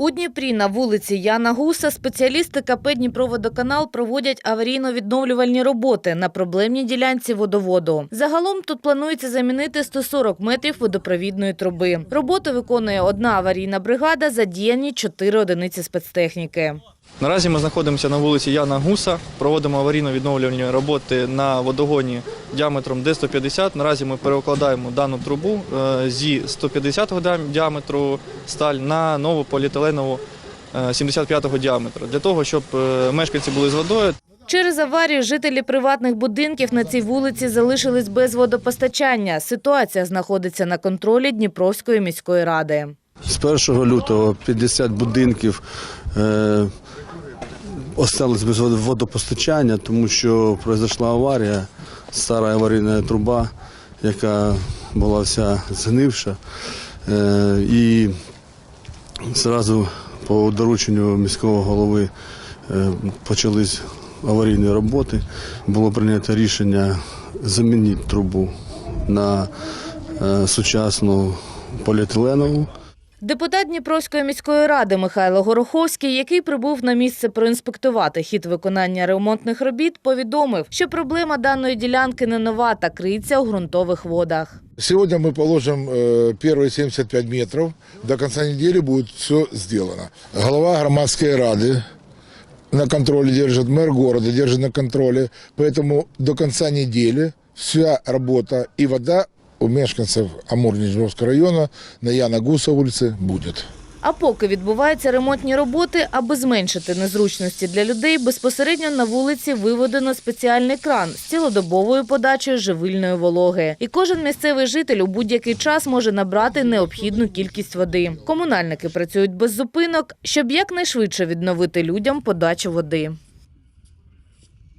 У Дніпрі на вулиці Яна Гуса спеціалісти КП «Дніпроводоканал» проводять аварійно-відновлювальні роботи на проблемній ділянці водоводу. Загалом тут планується замінити 140 метрів водопровідної труби. Роботу виконує одна аварійна бригада, задіяні чотири одиниці спецтехніки. Наразі ми знаходимося на вулиці Яна Гуса, проводимо аварійно-відновлювальні роботи на водогоні діаметром Д-150. Наразі ми перекладаємо дану трубу е, зі 150-го діам- діаметру сталь на нову поліетиленову е, 75-го діаметру, для того, щоб е, мешканці були з водою. Через аварію жителі приватних будинків на цій вулиці залишились без водопостачання. Ситуація знаходиться на контролі Дніпровської міської ради. З 1 лютого 50 будинків остались без водопостачання, тому що пройшла аварія, стара аварійна труба, яка була вся згнивша. Е, і зразу по дорученню міського голови е, почались аварійні роботи. Було прийнято рішення замінити трубу на е, сучасну поліетиленову. Депутат Дніпровської міської ради Михайло Гороховський, який прибув на місце проінспектувати хід виконання ремонтних робіт, повідомив, що проблема даної ділянки не нова та криється у ґрунтових водах. Сегодня мы положим э, первые 75 метров. До конца недели будет все сделано. Голова громадской рады на контроле держит, мэр города держит на контроле. Поэтому до конца недели вся работа и вода у мешканцев Амур-Нижегородского района на Яна Гуса улице будет. А поки відбуваються ремонтні роботи, аби зменшити незручності для людей, безпосередньо на вулиці виведено спеціальний кран з цілодобовою подачею живильної вологи. І кожен місцевий житель у будь-який час може набрати необхідну кількість води. Комунальники працюють без зупинок, щоб якнайшвидше відновити людям подачу води.